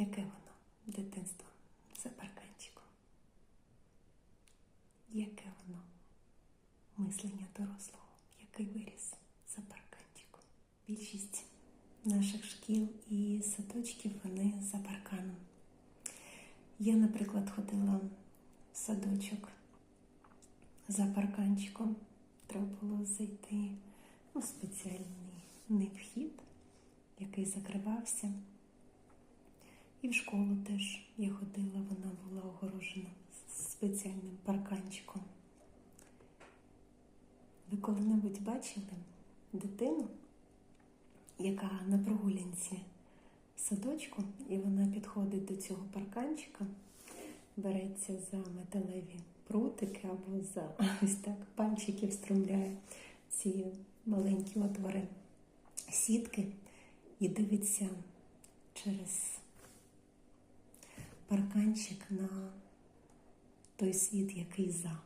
Яке воно дитинство за парканчиком? Яке воно мислення дорослого, який виріс за парканчиком? Більшість наших шкіл і садочків вони за парканом. Я, наприклад, ходила в садочок за парканчиком. Треба було зайти у спеціальний не вхід, який закривався. І в школу теж я ходила, вона була огорожена спеціальним парканчиком. Ви коли-небудь бачили дитину, яка на прогулянці в садочку, і вона підходить до цього парканчика, береться за металеві прутики або за ось так пальчики встромляє ці маленькі отвори сітки і дивиться через парканчик на той світ, який за.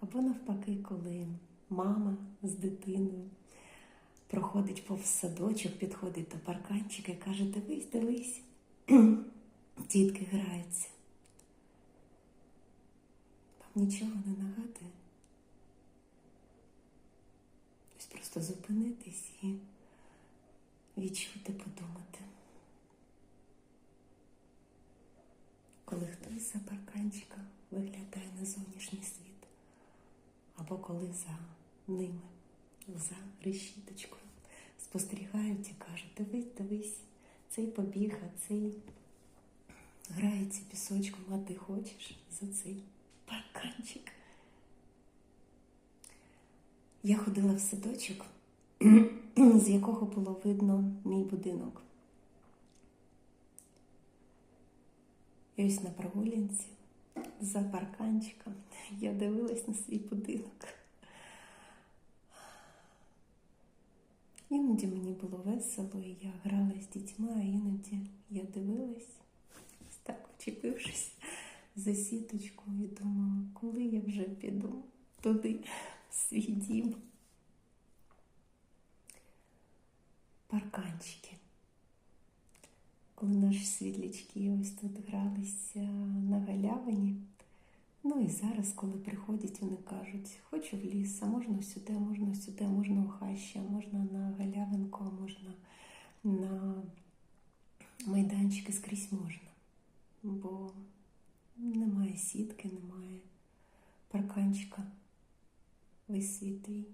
Або навпаки, коли мама з дитиною проходить повз садочок, підходить до парканчика і каже, дивись, дивись, дітки граються. Вам нічого не нагадує. Ось просто зупинитись і відчути, подумати. За парканчика виглядає на зовнішній світ, або коли за ними, за решіточкою, спостерігають і кажуть, дивись, дивись, цей побіг, а цей грається пісочком, а ти хочеш за цей парканчик. Я ходила в садочок, з якого було видно мій будинок. І ось на прогулянці за парканчиком я дивилась на свій будинок. Іноді мені було весело, і я грала з дітьми, а іноді я дивилась, ось так вчепившись за сіточку і думала, коли я вже піду туди, в свій дім. Парканчики. Коли наші світлячки ось тут гралися на галявині. Ну і зараз, коли приходять, вони кажуть, хочу в ліс, а можна сюди, можна сюди, можна у хащі, а можна на галявинку, а можна на майданчики скрізь можна. Бо немає сітки, немає парканчика. Весь світ твій.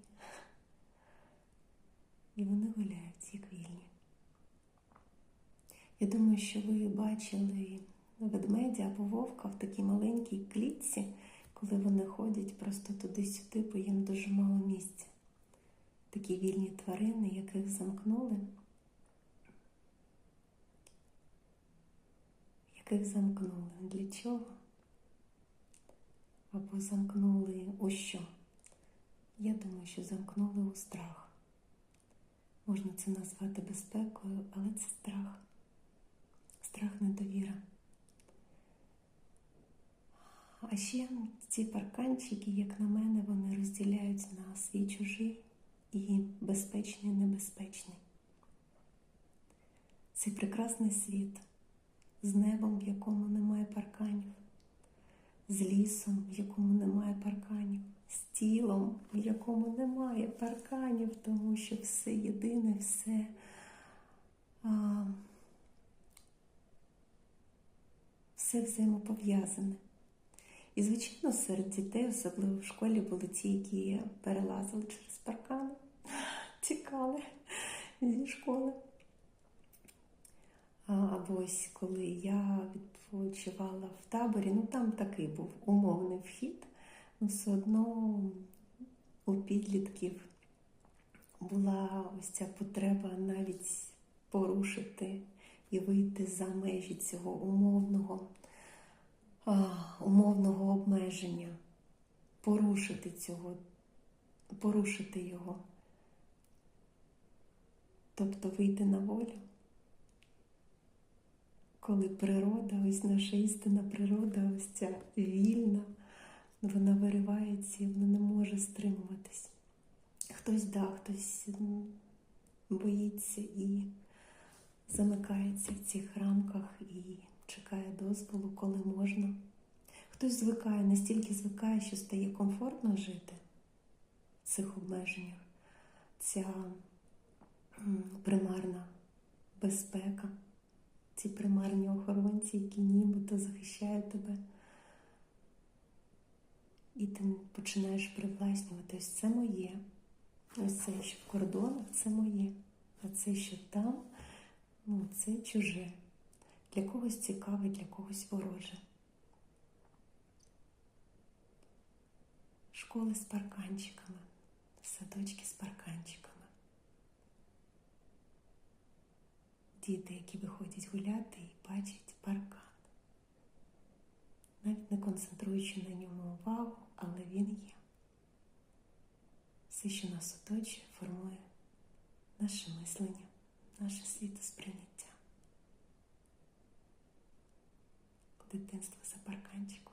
І вони гуляють, як вільні. Я думаю, що ви бачили ведмедя або вовка в такій маленькій клітці, коли вони ходять просто туди-сюди, бо їм дуже мало місця. Такі вільні тварини, яких замкнули, яких замкнули. Для чого? Або замкнули у що? Я думаю, що замкнули у страх. Можна це назвати безпекою, але це страх. Страх недовіра. А ще ці парканчики, як на мене, вони розділяють на свій чужий і безпечний, небезпечний. Цей прекрасний світ з небом, в якому немає парканів, з лісом, в якому немає парканів, з тілом, в якому немає парканів, тому що все єдине, все. Все взаємопов'язане. І, звичайно, серед дітей, особливо в школі, були ті, які перелазили через паркани, тікали зі школи. Або ось коли я відпочивала в таборі, ну там такий був умовний вхід, але все одно у підлітків була ось ця потреба навіть порушити і вийти за межі цього умовного умовного обмеження, порушити цього, порушити його, тобто вийти на волю. Коли природа, ось наша істинна природа, ось ця вільна, вона виривається і вона не може стримуватись. Хтось да, хтось боїться і замикається в цих рамках і чекає дозволу, коли можна. Хтось звикає, настільки звикає, що стає комфортно жити в цих обмеженнях. Ця примарна безпека, ці примарні охоронці, які нібито захищають тебе. І ти починаєш привласнювати, ось це моє. Ось це, що в кордонах, це моє. А це, що там, ну, це чуже. Для когось цікаве, для когось вороже. Школи з парканчиками, садочки з парканчиками. Діти, які виходять гуляти і бачать паркан. Навіть не концентруючи на ньому увагу, але він є. Все, що нас оточує, формує наше мислення, наше світосприйняття. Дитинство за парканчиком.